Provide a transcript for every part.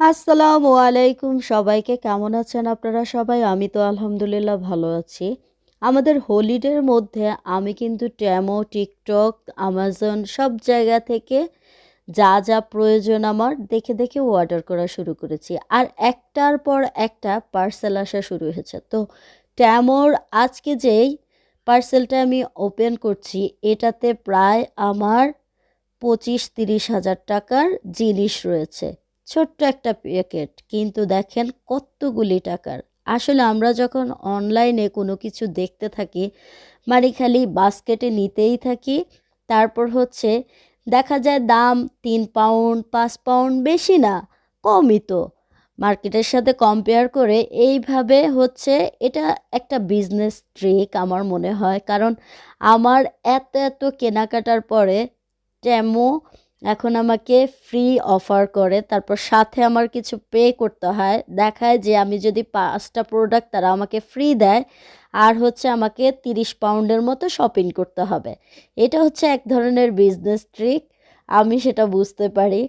আসসালামু আলাইকুম সবাইকে, কেমন আছেন আপনারা সবাই? আমি তো আলহামদুলিল্লাহ ভালো আছি। আমাদের হোলিডের মধ্যে আমি কিন্তু ট্যামো টিকটক, আমাজন সব জায়গা থেকে যা যা প্রয়োজন আমার দেখে দেখে অর্ডার করা শুরু করেছি। আর একটার পর একটা পার্সেল আসা শুরু হয়েছে। তো ট্যামোর আজকে যেই পার্সেলটা আমি ওপেন করছি, এটাতে প্রায় আমার পঁচিশ তিরিশ হাজার টাকার জিনিস রয়েছে। ছোট্ট একটা প্যাকেট। কিন্তু দেখেন কতগুলি টাকার। আসলে আমরা যখন অনলাইনে কোনো কিছু দেখতে থাকি মানে খালি বাস্কেটে নিতেই থাকি, তারপর হচ্ছে দেখা যায় দাম তিন পাউন্ড, পাঁচ পাউন্ড বেশি না, কমই তো। মার্কেটের সাথে কম্পেয়ার করে এইভাবে হচ্ছে এটা একটা বিজনেস ট্রিক আমার মনে হয়। কারণ আমার এত এত কেনাকাটার পরে ট্যামো এখন আমাকে ফ্রি অফার করে, তারপর সাথে আমার কিছু পে করতে হয়। দেখায় যে আমি যদি পাঁচটা প্রোডাক্ট তারা আমাকে ফ্রি দেয়, আর হচ্ছে আমাকে তিরিশ পাউন্ডের মতো শপিং করতে হবে। এটা হচ্ছে এক ধরনের বিজনেস ট্রিক আমি সেটা বুঝতে পারি।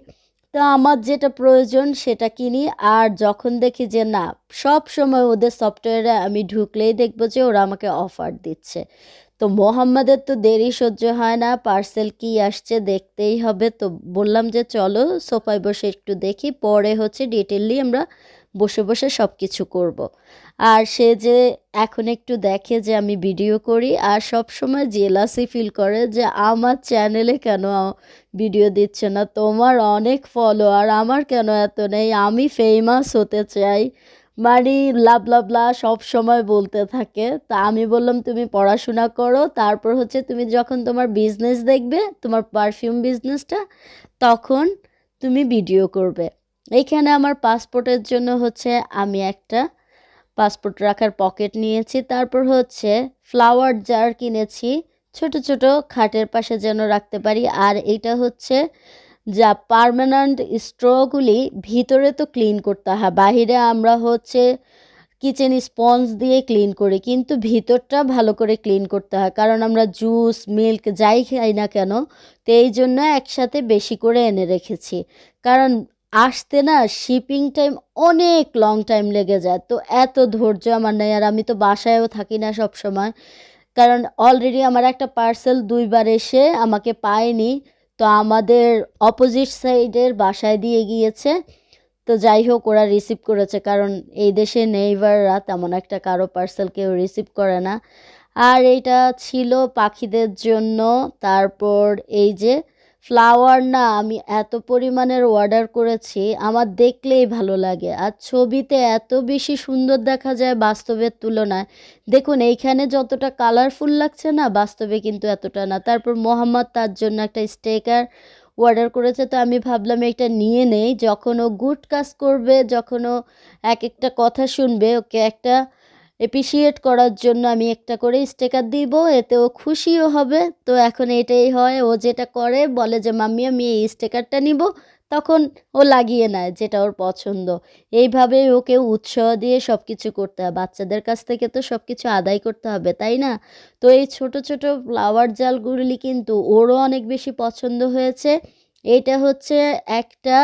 তো আমার যেটা প্রয়োজন সেটা কিনি, আর যখন দেখি যে না সব সময় ওদের সফটওয়্যারে আমি ঢুকলেই দেখব যে ওরা আমাকে অফার দিচ্ছে। তো মোহাম্মদের তো দেরি সহ্য হয় না পার্সেল কি আসছে দেখতেই হবে তো বললাম যে চলো সোফায় বসে একটু দেখি, পরে হচ্ছে ডিটেললি আমরা বসে বসে সব কিছু করব। আর সে যে এখন একটু দেখে যে আমি ভিডিও করি, আর সব সময় জেলাসি ফিল করে যে আমার চ্যানেলে কেন ভিডিও দিচ্ছে না, তোমার অনেক ফলোয়ার আমার কেন এত নেই, আমি ফেমাস হতে চাই মানে লা সব সময় বলতে থাকে। তা আমি বললাম, তুমি পড়াশোনা করো। তারপর হচ্ছে তুমি যখন তোমার বিজনেস দেখবে, তোমার পারফিউম বিজনেসটা তখন তুমি ভিডিও করবে। এইখানে আমার পাসপোর্টের জন্য হচ্ছে আমি একটা পাসপোর্ট রাখার পকেট নিয়েছি। তারপর হচ্ছে ফ্লাওয়ার জার কিনেছি। ছোট ছোট খাটের পাশে যেন রাখতে পারি। আর এইটা হচ্ছে যা পারমানেন্ট স্ট্রগুলি ভিতরে তো ক্লিন করতে হয়, বাহিরে আমরা হচ্ছে কিচেন স্পঞ্জ দিয়ে ক্লিন করি, কিন্তু ভিতরটা ভালো করে ক্লিন করতে হয়, কারণ আমরা জুস মিল্ক যাই খাই না কেন, তো এই জন্য একসাথে বেশি করে এনে রেখেছি। কারণ আসতে না শিপিং টাইম অনেক লং টাইম লেগে যায়, তো এত ধৈর্য আমার নেই, আর আমি তো বাসায়ও থাকি না সব সময় কারণ অলরেডি আমার একটা পার্সেল দুইবার এসে আমাকে পায়নি তো আমাদের অপোজিট সাইডের বাসায় দিয়ে গিয়েছে। তো যাই হোক, ওরা রিসিভ করেছে, কারণ এই দেশে নেইবাররা তেমন একটা কারও পার্সেল কেউ রিসিভ করে না। আর এটা ছিল পাখিদের জন্য। তারপর এই যে ফ্লাওয়ার না, আমি এত পরিমাণের অর্ডার করেছি, আমার দেখলেই ভালো লাগে। আর ছবিতে এত বেশি সুন্দর দেখা যায় বাস্তবের তুলনায়। দেখুন, এইখানে যতটা কালারফুল লাগছে না, বাস্তবে কিন্তু এতটা না। তারপর মোহাম্মদ তার জন্য একটা স্টেকার অর্ডার করেছে, তো আমি ভাবলাম এটা নিয়ে নেই। যখন ও গুড কাজ করবে, যখন ও এক একটা কথা শুনবে, ওকে একটা এপ্রিসিয়েট করার জন্য আমি একটা করে স্টিকার দিব এতে ও খুশিও হবে। তো এখন এটাই হয়, ও যেটা করে বলে যে, মাম্মি, আমি এই স্টিকারটা নিব। তখন ও লাগিয়ে নেয় যেটা ওর পছন্দ। এইভাবে ওকে উৎসাহ দিয়ে সব কিছু করতে হয়। বাচ্চাদের কাছ থেকে তো সব কিছু আদায় করতে হবে, তাই না? তো এই ছোট ছোট ফ্লাওয়ার জালগুলি কিন্তু ওরও অনেক বেশি পছন্দ হয়েছে। এটা হচ্ছে একটা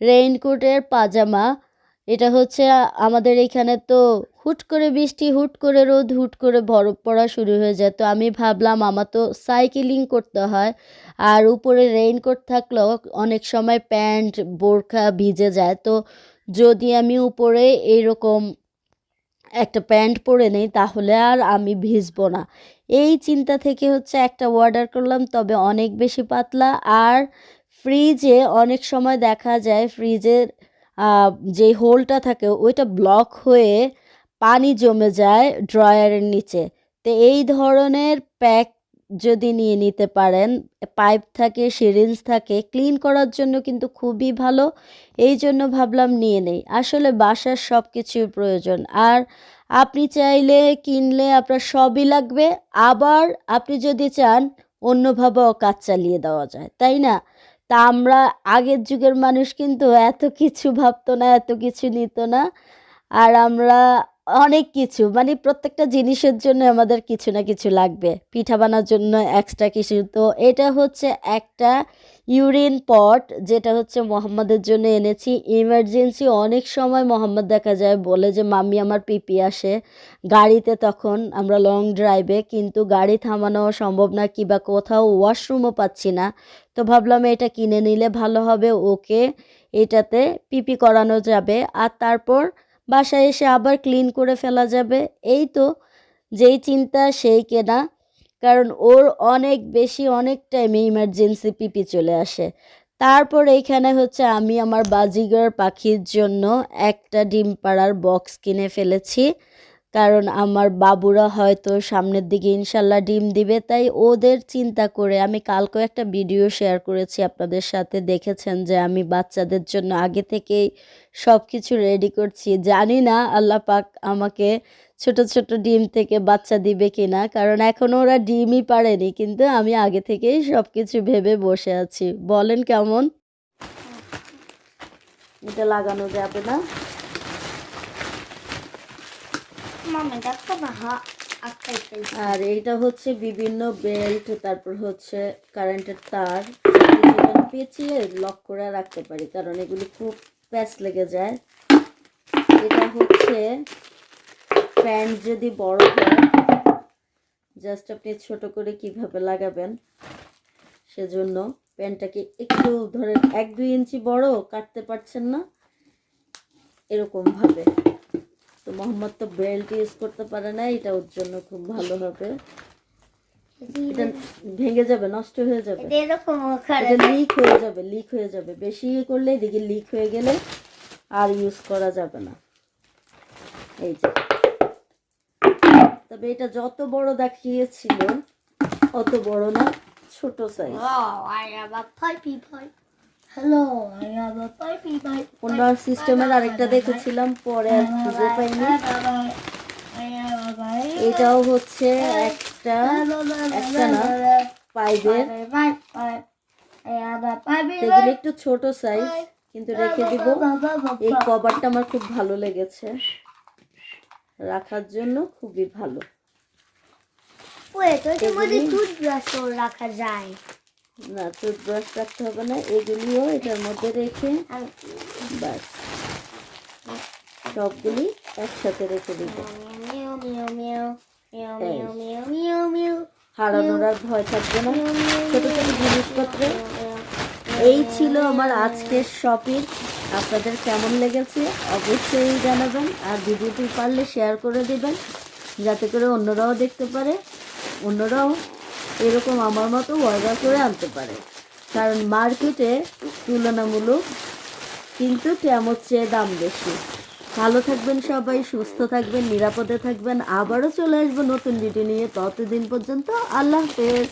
রেইনকোটের পাজামা। এটা হচ্ছে, আমাদের এখানে তো হুট করে বৃষ্টি, হুট করে রোদ, হুট করে বরফ পড়া শুরু হয়ে যায়। তো আমি ভাবলাম, আমার তো সাইকেলিং করতে হয়। আর উপরে রেইনকোট থাকলেও অনেক সময় প্যান্ট, বোরখা ভিজে যায়। তো যদি আমি উপরে এইরকম একটা প্যান্ট পরে নেই, তাহলে আর আমি ভিজবো না। এই চিন্তা থেকে হচ্ছে একটা অর্ডার করলাম, তবে অনেক বেশি পাতলা। আর ফ্রিজে অনেক সময় দেখা যায় ফ্রিজের যে হোলটা থাকে ওইটা ব্লক হয়ে পানি জমে যায় ড্রয়ারের নিচে। তো এই ধরনের প্যাক যদি নিয়ে নিতে পারেন, পাইপ থাকে, সিরিঞ্জ থাকে, ক্লিন করার জন্য কিন্তু খুবই ভালো। এই জন্য ভাবলাম নিয়ে নেই। আসলে বাসার সব কিছুই প্রয়োজন। আর আপনি চাইলে কিনলে আপনার সবই লাগবে। আবার আপনি যদি চান, অন্যভাবেও কাজ চালিয়ে দেওয়া যায়। তাই না? তা আমরা আগের যুগের মানুষ কিন্তু এত কিছু ভাবতো না, এত কিছু নিত না। আর আমরা অনেক কিছু মানে প্রত্যেকটা জিনিসের জন্য আমাদের কিছু না কিছু লাগবে। পিঠা বানার জন্য এক্সট্রা কিছু। তো এটা হচ্ছে একটা ইউরিন পট, যেটা হচ্ছে মোহাম্মদের জন্য এনেছি। ইমার্জেন্সি অনেক সময় মোহাম্মদ দেখা যায় বলে যে, মাম্মি, আমার পিপি আসে। গাড়িতে তখন আমরা লং ড্রাইভে কিন্তু গাড়ি থামানো সম্ভব না কিংবা কোথাও ওয়াশরুমও পাচ্ছি না। তো ভাবলাম এটা কিনে নিলে ভালো হবে, ওকে এটাতে পিপি করানো যাবে। আর তারপর বাসায় এসে আবার ক্লিন করে ফেলা যাবে। এই তো, যেই চিন্তা সেই কেনা। কারণ ওর অনেক বেশি অনেক টাইমে ইমার্জেন্সি পিপি চলে আসে। তারপর এইখানে হচ্ছে আমি আমার বাজিগার পাখির জন্য একটা ডিম পাড়ার বক্স কিনে ফেলেছি। কারণ আমার বাবুরা হয়তো সামনের দিকে ইনশাল্লাহ ডিম দিবে, তাই ওদের চিন্তা করে আমি কালকেও একটা ভিডিও শেয়ার করেছি আপনাদের সাথে। দেখেছেন যে আমি বাচ্চাদের জন্য আগে থেকেই সব কিছু রেডি করছি। জানি না, আল্লাহ পাক আমাকে ছোট ছোট ডিম থেকে বাচ্চা দিবে কিনা? কারণ এখনও ওরা ডিমই পারেনি কিন্তু আমি আগে থেকেই সব কিছু ভেবে বসে আছি। বলেন কেমন? এটা লাগানো যাবে না. আর এইটা হচ্ছে বিভিন্ন বেল্ট তারপর হচ্ছে কারেন্টের তার। পেঁচিয়ে লক করে রাখতে পারি কারণ এগুলি খুব প্যাচ লেগে যায়। এটা হচ্ছে প্যান্ট যদি বড় হয় জাস্ট আপনি ছোট করে কীভাবে লাগাবেন সেজন্য প্যান্টটাকে একটু ধরেন এক দুই ইঞ্চি বড় কাটতে পারছেন না এরকমভাবে তো মোহাম্মদ তো বেল্ট ইউজ করতে পারে না এটা ওর জন্য খুব ভালো হবে। এটা ভেঙে যাবে নষ্ট হয়ে যাবে। এরকম এটা লিক হয়ে যাবে লিক হয়ে যাবে। বেশি ইয়ে করলে এদিকে লিক হয়ে গেলে আর ইউজ করা যাবে না। এই যে। তবে এটা যত বড় দেখিয়েছিল অত বড় না ছোট সাইজ. অন্য সিস্টেমের আরেকটা দেখেছিলাম পরে আর খুঁজে পাইনি। এটাও হচ্ছে একটা একটা না পাইপের। এগুলো একটু ছোট সাইজ কিন্তু রেখে দিব। এই কভারটা আমার খুব ভালো লেগেছে। রাখার জন্য খুবই ভালো না টুথব্রাশ রাখতে হবে না এগুলিও এটার মধ্যে রেখে সবগুলি একসাথে রেখে দিব হারানোর ভয় থাকবে না জিনিসপত্র এই ছিল আমার আজকের শপিং আপনাদের কেমন লেগেছে অবশ্যই জানাবেন আর ভিডিওটি পারলে শেয়ার করে দেবেন, যাতে করে অন্যরাও দেখতে পারে, অন্যরাও এরকম আমার মতো অর্ডার করে আনতে পারে। কারণ মার্কেটে তুলনামূলক কিন্তু ট্যামোর চেয়ে দাম বেশি। ভালো থাকবেন সবাই, সুস্থ থাকবেন, নিরাপদে থাকবেন। আবারও চলে আসব নতুন ভিডিও নিয়ে ততদিন পর্যন্ত। আল্লাহ হাফেজ।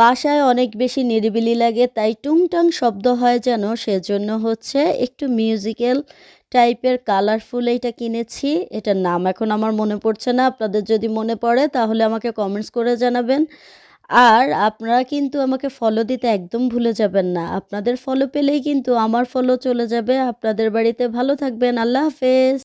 বাসায় অনেক বেশি নিরিবিলি লাগে, তাই টুংটাং শব্দ হয় যেন, সেজন্য হচ্ছে একটু মিউজিক্যাল টাইপের কালারফুল এইটা কিনেছি। এটার নাম এখন আমার মনে পড়ছে না, আপনাদের যদি মনে পড়ে তাহলে আমাকে কমেন্টস করে জানাবেন। আর আপনারা কিন্তু আমাকে ফলো দিতে একদম ভুলে যাবেন না। আপনাদের ফলো পেলেই কিন্তু আমার ফলো চলে যাবে। আপনাদের বাড়িতে ভালো থাকবেন, আল্লাহ হাফেজ।